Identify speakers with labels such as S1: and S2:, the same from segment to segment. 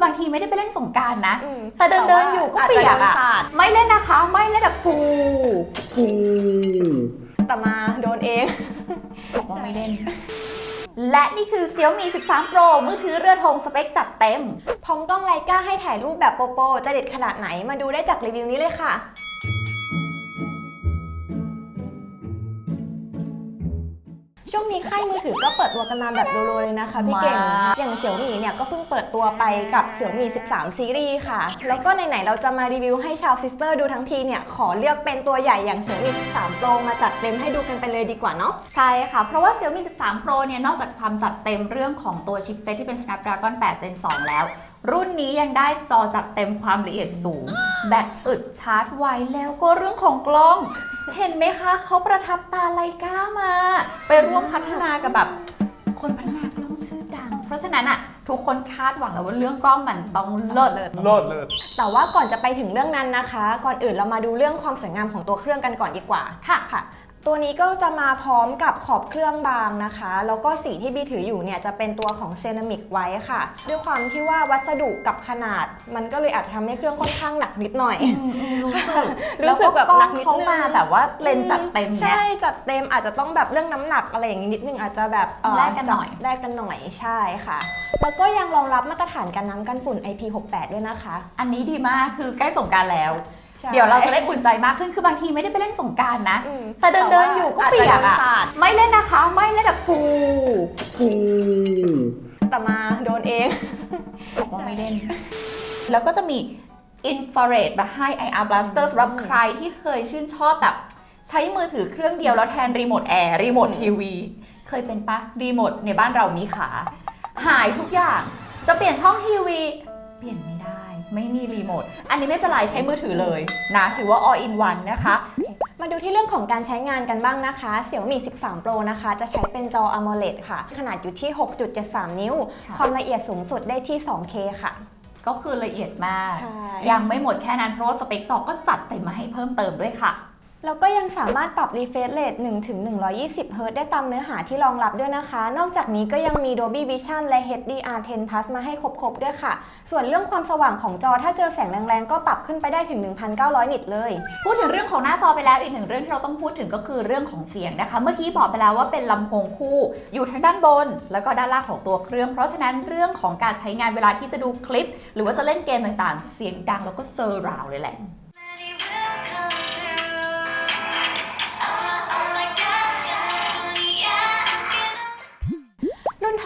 S1: อบางทีไม่ได้ไปเล่นสงกรารนะ
S2: อืม
S1: แต่เดินเดินๆอยู่ก็
S2: อาจ
S1: เปี
S2: จะ
S1: ยก
S2: โดน
S1: อะ
S2: สาด
S1: ไม่เล่นนะคะ ไม่เล่นแบบฟู
S2: แต่มาโดนเอง
S1: บอกว่าไม่เล่นและนี่คือ Xiaomi 13 Pro มือถือเรือธงสเปคจัดเต็ม
S2: พร้อมกล้องไลกาให้ถ่ายรูปแบบโปโปจะเด็ดขนาดไหนมาดูได้จากรีวิวนี้เลยค่ะ ช่วงนี้ค่ายมือถือก็เปิดตัวกันมาแบบรัวๆเลยนะคะ พี่เก่ง
S1: มาก
S2: อย่างเสี่ยวมี่เนี่ยก็เพิ่งเปิดตัวไปกับเสี่ยวมี่13 ซีรีส์ค่ะ แล้วก็ไหนๆเราจะมารีวิวให้ชาวซิสเตอร์ดูทั้งทีเนี่ย ขอเลือกเป็นตัวใหญ่อย่างเสี่ยวมี่13 Pro มาจัดเต็มให้ดูกันไปเลยดีกว่าเนาะ
S1: ใช่ค่ะ เพราะว่า Xiaomi 13 Pro เนี่ย นอกจากความจัดเต็มเรื่องของตัวชิปเซตที่เป็น Snapdragon 8 Gen 2 แล้ว รุ่นนี้ยังได้จอจัดเต็มความละเอียดสูง แบตอึดชาร์จไวแล้วก็เรื่องของกล้อง เห็นไหมคะเขาประทับตาไลกามา ไปร่วมพัฒนากับแบบคนพัฒนากล้องชื่อดัง เพราะฉะนั้นอะทุกคนคาดหวังแล้วว่าเรื่องกล้องมันต้องเลิศ
S2: เลิศ
S3: เลิศเลิศ
S2: แต่ว่าก่อนจะไปถึงเรื่องนั้นนะคะ ก่อนอื่นเรามาดูเรื่องความสวยงามของตัวเครื่องกันก่อนดีกว่า
S1: ค่ะ
S2: ค่ะ ตัวนี้ก็จะมาพร้อมกับขอบเครื่องบางนะคะ แล้วก็สีที่บีถืออยู่เนี่ยจะเป็นตัวของเซรามิกไว้ค่ะ ด้วยความที่ว่าวัสดุกับขนาด มันก็เลยอาจจะทำให้เครื่องค่อนข้างหนักนิดหน่อย
S1: รู้สึก
S2: รู้สึกแบบ
S1: ล้ว
S2: หนั
S1: ก็
S2: กนิดนึง
S1: เขามาแบบว่าเลนส์จัดเต็มเนี่ย
S2: ใช่จัดเต็มอาจจะต้องแบบเรื่องน้ำหนักอะไรอย่างนี้นิดนึงอาจจะแบบเอ่อ
S1: แลกกันหน่อย
S2: จับแลกกันหน่อยใช่ค่ะ แล้วก็ยังรองรับมาตรฐานกันน้ำกันฝุ่น IP68 ด้วยนะคะ
S1: อันนี้ดีมากคือใกล้สงกรารแล้ว
S2: ใช่
S1: เดี๋ยวเราจะได้อุ่นใจมากขึ้น คือบางทีไม่ได้ไปเล่นสงกรารนะ
S2: อืม
S1: แต่เดินเดินๆอยู่ก็เปียก
S2: อาจจะโดน
S1: อะ
S2: สาด
S1: ไม่เล่นนะคะ ไม่เล่นแบบฟู
S2: แต่มาโดนเอง
S1: บอกว่าไม่เล่น แล้วก็จะมีอินฟราเรดมาให้ IR Blaster สำหรับใครที่เคยชื่นชอบแบบใช้มือถือเครื่องเดียวแล้วแทนรีโมทแอร์รีโมททีวี เคยเป็นปะรีโมทในบ้านเรามีขา หายทุกอย่าง จะเปลี่ยนช่องทีวี เปลี่ยนไม่ได้ ไม่มีรีโมท อันนี้ไม่เป็นไรใช้มือถือเลยนะถือว่า all in one นะคะ
S2: มาดูที่เรื่องของการใช้งานกันบ้างนะคะ Xiaomi 13 Pro นะคะ จะใช้เป็นจอ AMOLED ค่ะ ขนาดอยู่ที่ 6.73 นิ้ว
S1: ค่ะ
S2: ความละเอียดสูงสุดได้ที่ 2K ค่ะ
S1: ก็คือละเอียดมาก
S2: ใช่
S1: ยังไม่หมดแค่นั้นเพราะว่าสเปคจอก็จัดเต็มมาให้เพิ่มเติมด้วยค่ะ
S2: แล้วก็ยังสามารถปรับ refresh rate 1ถึง120 Hz ได้ตามเนื้อหาที่รองรับด้วยนะคะ นอกจากนี้ก็ยังมี Dolby Vision และ HDR10 Plus มาให้ครบๆด้วยค่ะ ส่วนเรื่องความสว่างของจอถ้าเจอแสงแรงๆ ก็ปรับขึ้นไปได้ถึง 1,900 นิตเลย
S1: พูดถึงเรื่องของหน้าจอไปแล้วอีกหนึ่งเรื่องที่เราต้องพูดถึงก็คือเรื่องของเสียงนะคะ เมื่อกี้บอกไปแล้วว่าเป็นลำโพงคู่ อยู่ทางด้านบน แล้วก็ด้านล่างของตัวเครื่อง เพราะฉะนั้นเรื่องของการใช้งานเวลาที่จะดูคลิป หรือว่าจะเล่นเกมต่างๆ เสียงดังแล้วก็เซอร์ราวเลยแหละ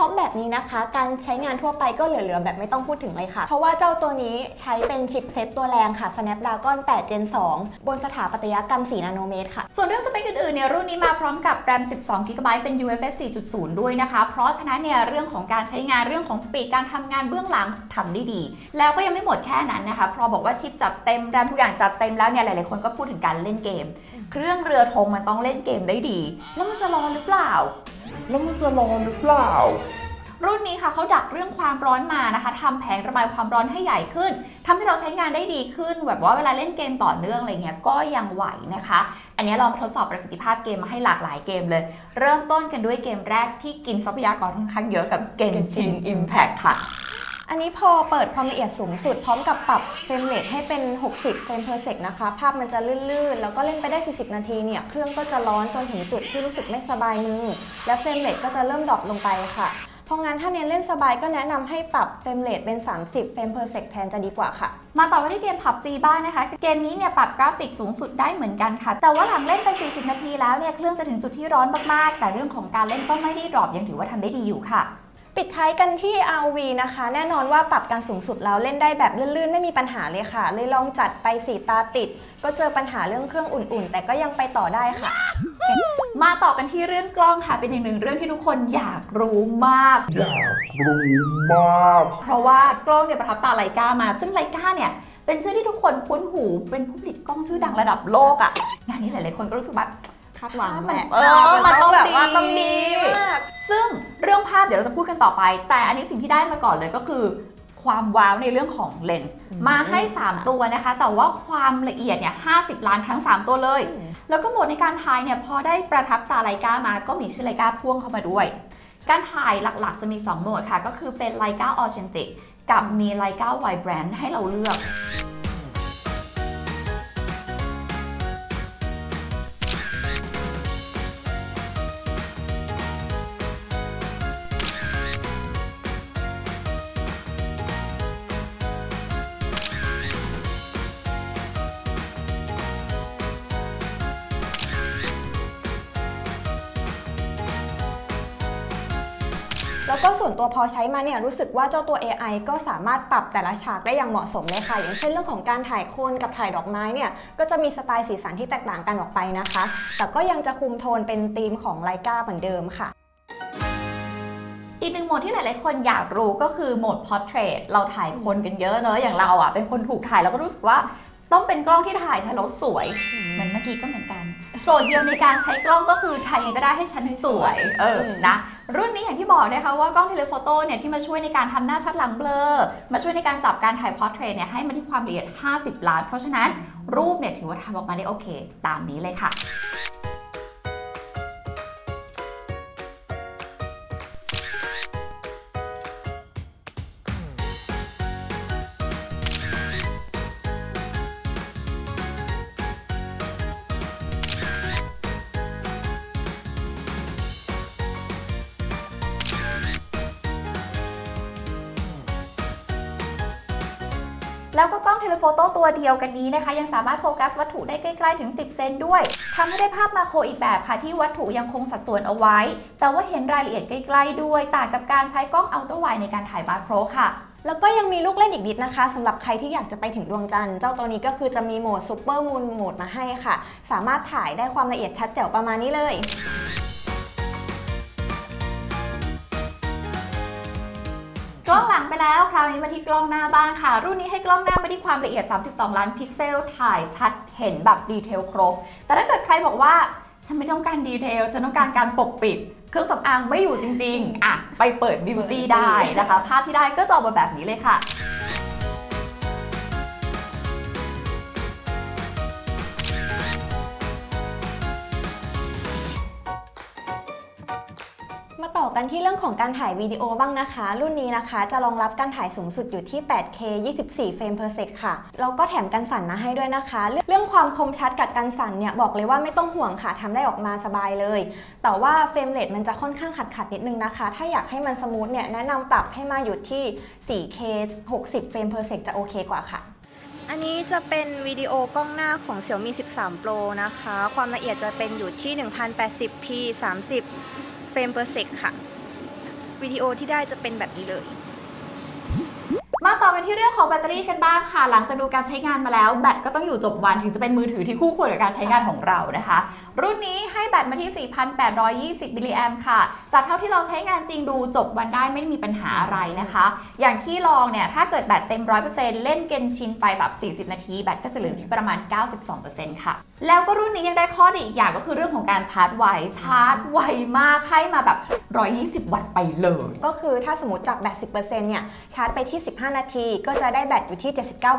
S2: ท็อปแบบนี้นะคะ การใช้งานทั่วไปก็เหลือๆ แบบไม่ต้องพูดถึงเลยค่ะ เพราะว่าเจ้าตัวนี้ใช้เป็นชิปเซตตัวแรงค่ะ Snapdragon 8 Gen 2 บนสถาปัตยกรรม 4 นาโนเมตรค่ะ
S1: ส่วนเรื่องสเปคอื่นๆเนี่ยรุ่นนี้มาพร้อมกับ RAM 12 GB เป็น UFS 4.0 ด้วยนะคะ เพราะฉะนั้นเนี่ยเรื่องของการใช้งานเรื่องของสปีดการทำงานเบื้องหลังทำได้ดี แล้วก็ยังไม่หมดแค่นั้นนะคะพราะบอกว่าชิปจัดเต็ม RAM ทุกอย่างจัดเต็มแล้วเนี่ยหลายๆคนก็พูดถึงการเล่นเกม เครื่องเรือธงมันต้องเล่นเกมได้ดี แล้วมันจะรอหรือเปล่า
S3: แล้วมันจะร้อนหรือเปล่า
S1: รุ่นนี้ค่ะเขาดักเรื่องความร้อนมานะคะทำแผงระบายความร้อนให้ใหญ่ขึ้นทำให้เราใช้งานได้ดีขึ้น แบบว่าเวลาเล่นเกมต่อเนื่องอะไรเงี้ยก็ยังไหวนะคะ อันนี้ลองทดสอบประสิทธิภาพเกมมาให้หลากหลายเกมเลย เริ่มต้นกันด้วยเกมแรกที่กินทรัพยากรค่อนข้างเยอะกับ Genshin Impact ค่ะ
S2: อันนี้พอเปิดความละเอียดสูงสุด พร้อมกับปรับเฟรมเรทให้เป็น 60 เฟรม per sec นะคะ ภาพมันจะลื่นๆ แล้วก็เล่นไปได้ 40 นาทีเนี่ย เครื่องก็จะร้อนจนถึงจุดที่รู้สึกไม่สบายมือ และเฟรมเรทก็จะเริ่มดรอปลงไปค่ะ เพราะงั้นถ้าเน้นเล่นสบายก็แนะนำให้ปรับเฟรมเรทเป็น 30 เฟรม per sec แทนจะดีกว่าค่ะ
S1: มาต่อกันที่เกม PUBG บ้างนะคะ เกมนี้เนี่ยปรับกราฟิกสูงสุดได้เหมือนกันค่ะ แต่ว่าหลังเล่นไป 40 นาทีแล้วเนี่ยเครื่องจะถึงจุดที่ร้อนมากๆ แต่เรื่องของการเล่นก็ไม่ได้ดรอปยังถือว่าทำได้ดีอยู่ค่ะ
S2: ปิดท้ายกันที่ RV นะคะ แน่นอนว่าปรับการสูงสุดแล้วเล่นได้แบบลื่นๆ ไม่มีปัญหาเลยค่ะ เลยลองจัดไปสีตาติด ก็เจอปัญหาเรื่องเครื่องอุ่นๆ แต่ก็ยังไปต่อได้ค่ะ
S1: มาต่อกันที่เรื่องกล้องค่ะเป็นอีกหนึ่งเรื่องที่ทุกคนอยากรู้มาก
S3: อยากรู้มาก
S1: เพราะว่ากล้องเนี่ยประทับตาไลกามา ซึ่งไลกาเนี่ยเป็นชื่อที่ทุกคนคุ้นหูเป็นผู้ผลิตกล้องชื่อดังระดับโลกอะ่ะงานนี้หลายๆคนก็รู้สึกว่า
S2: คาดหวัง
S1: มัน
S2: แหละ
S1: เออมันต้อง
S2: แบบว่า
S1: ดี
S2: ต้องดีมาก
S1: ซึ่งเรื่องภาพเดี๋ยวเราจะพูดกันต่อไป แต่อันนี้สิ่งที่ได้มาก่อนเลยก็คือ ความว้าวในเรื่องของเลนส์
S2: อืม
S1: มาให้ 3 ตัวนะคะ แต่ว่าความละเอียดเนี่ย50 ล้านทั้ง 3 ตัวเลย แล้วก็โหมดในการถ่ายเนี่ยพอได้ประทับตาไลกามาก็มีชื่อไลกาพ่วงเข้ามาด้วย การถ่ายหลักๆ จะมี 2 โหมดค่ะ ก็คือเป็นไลกาออเ e นติกกับมีไลกาไวแบรนด์ให้เราเลือก
S2: แล้วก็ส่วนตัวพอใช้มาเนี่ยรู้สึกว่าเจ้าตัว AI ก็สามารถปรับแต่ละฉากได้อย่างเหมาะสมเลยค่ะ อย่างเช่นเรื่องของการถ่ายโคนกับถ่ายดอกไม้เนี่ยก็จะมีสไตล์สีสันที่แตกต่างกันออกไปนะคะ แต่ก็ยังจะคุมโทนเป็นธีมของไลกาเหมือนเดิมค่ะ
S1: อีกหนึ่งโหมดที่หลาย ๆ คนอยากรู้ก็คือโหมด portrait เราถ่ายคนกันเยอะเนอะอย่างเราอะเป็นคนถูกถ่ายแล้วก็รู้สึกว่าต้องเป็นกล้องที่ถ่ายฉันสวยเหมือนเมื่อกี้ก็เหมือนกัน โจทย์เดียวในการใช้กล้องก็คือถ่ายยังไงก็ได้ให้ฉันสวย เออนะ รุ่นนี้อย่างที่บอกนะคะว่ากล้องเทเลโฟโต้เนี่ยที่มาช่วยในการทำหน้าชัดหลังเบลอ มาช่วยในการจับการถ่ายพอร์เทรตเนี่ยให้มันที่ความละเอียด 50 ล้าน เพราะฉะนั้นรูปเนี่ยถือว่าทำออกมาได้โอเค ตามนี้เลยค่ะ แล้วก็กล้องเทเลโฟโต้ตัวเดียวกันนี้นะคะ ยังสามารถโฟกัสวัตถุได้ใกล้ๆถึง 10 เซนด้วยทำให้ได้ภาพมาโครอีกแบบค่ะที่วัตถุยังคงสัดส่วนเอาไว้ แต่ว่าเห็นรายละเอียดใกล้ๆด้วย ต่างกับการใช้กล้องอัลตร้าไวในการถ่ายมาโครค่ะ
S2: แล้วก็ยังมีลูกเล่นอีกนิดนะคะสำหรับใครที่อยากจะไปถึงดวงจันทร์เจ้าตัวนี้ก็คือจะมีโหมดซูเปอร์มูนโหมดมาให้ค่ะ สามารถถ่ายได้ความละเอียดชัดแจ๋วประมาณนี้เลย
S1: ล้องหลังไปแล้วคราวนี้มาที่กล้องหน้าบ้างค่ะ รุ่นนี้ให้กล้องหน้ามาที่ความละเอียด 32 ล้านพิกเซลถ่ายชัดเห็นแบบดีเทลครบ แต่ถ้าเกิดใครบอกว่าฉันไม่ต้องการดีเทลฉันต้องการการปกปิด เครื่องสำอางไม่อยู่จริงๆ อะ ไปเปิดบิวตี้ได้นะคะ ภาพที่ได้ก็จะออกมาแบบนี้เลยค่ะ
S2: ต่อกันที่เรื่องของการถ่ายวิดีโอบ้างนะคะ รุ่นนี้นะคะ จะรองรับการถ่ายสูงสุดอยู่ที่ 8K 24 เฟรม per sec ค่ะ แล้วก็แถมกันสั่นมาให้ด้วยนะคะ เรื่องความคมชัดกับกันสั่นเนี่ยบอกเลยว่าไม่ต้องห่วงค่ะทำได้ออกมาสบายเลย แต่ว่าเฟรมเรทมันจะค่อนข้างขัดขัดๆนิดนึงนะคะ ถ้าอยากให้มันสมูทเนี่ยแนะนำปรับให้มาอยู่ที่ 4K 60 เฟรม per sec จะโอเคกว่าค่ะอันนี้จะเป็นวิดีโอกล้องหน้าของ Xiaomi 13 Pro นะคะ ความละเอียดจะเป็นอยู่ที่ 1080p 30 เฟรม per sec ค่ะ วิดีโอที่ได้จะเป็นแบบนี้เลย
S1: มาต่อกันที่เรื่องของแบตเตอรี่กันบ้างค่ะ หลังจากดูการใช้งานมาแล้วแบตก็ต้องอยู่จบวันถึงจะเป็นมือถือที่คู่ควรกับการใช้งานของเรานะคะ รุ่นนี้ให้แบตมาที่ 4,820มิลลิแอมค่ะ จากเท่าที่เราใช้งานจริงดูจบวันได้ไม่มีปัญหาอะไรนะคะ อย่างที่ลองเนี่ยถ้าเกิดแบตเต็ม 100%เล่นเกนชินไปแบบ 40 นาทีแบตก็จะเหลือที่ประมาณ 92%ค่ะแล้วก็รุ่นนี้ยังได้ข้อดีอีกอย่างก็คือเรื่องของการชาร์จไวชาร์จไวมากให้มาแบบ 120 วัตต์ไปเลย
S2: ก็คือถ้าสมมติจากแบต 10%เนี่ยชาร์จไปที่ 15 นาที ก็จะได้แบตอยู่ที่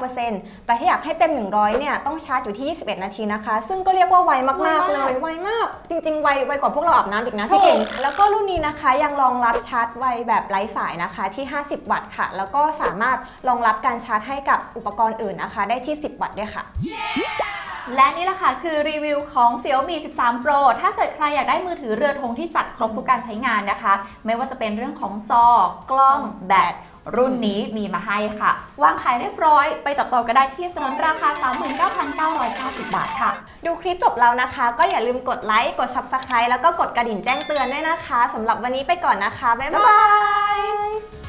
S2: 79%แต่ถ้าอยากให้เต็ม 100 เนี่ยต้องชาร์จอยู่ที่ 21 นาทีนะคะ ซึ่งก็เรียกว่าไวมากๆเลย ไวมาก จริงๆ ไวไวกว่าพวกเราอาบน้ำอีกนะพี่เก่งแล้วก็รุ่นนี้นะคะยังรองรับชาร์จไวแบบไร้สายนะคะที่ 50 วัตต์ค่ะ แล้วก็สามารถรองรับการชาร์จให้กับอุปกรณ์อื่นนะคะ ได้ที่ 10 วัตต์ด้วยค่ะ
S1: และนี่แหละค่ะคือรีวิวของ Xiaomi 13 Pro ถ้าเกิดใครอยากได้มือถือเรือธงที่จัดครบทุกการใช้งานนะคะ ไม่ว่าจะเป็นเรื่องของจอ กล้อง แบต รุ่นนี้มีมาให้ค่ะ วางขายเรียบร้อย ไปจับจองก็ได้ที่สนนราคา 39,990 บาทค่ะ
S2: ดูคลิปจบแล้วนะคะ ก็อย่าลืมกดไลค์ กด Subscribe แล้วก็กดกระดิ่งแจ้งเตือนด้วยนะคะสำหรับวันนี้ไปก่อนนะคะ บ๊ายบาย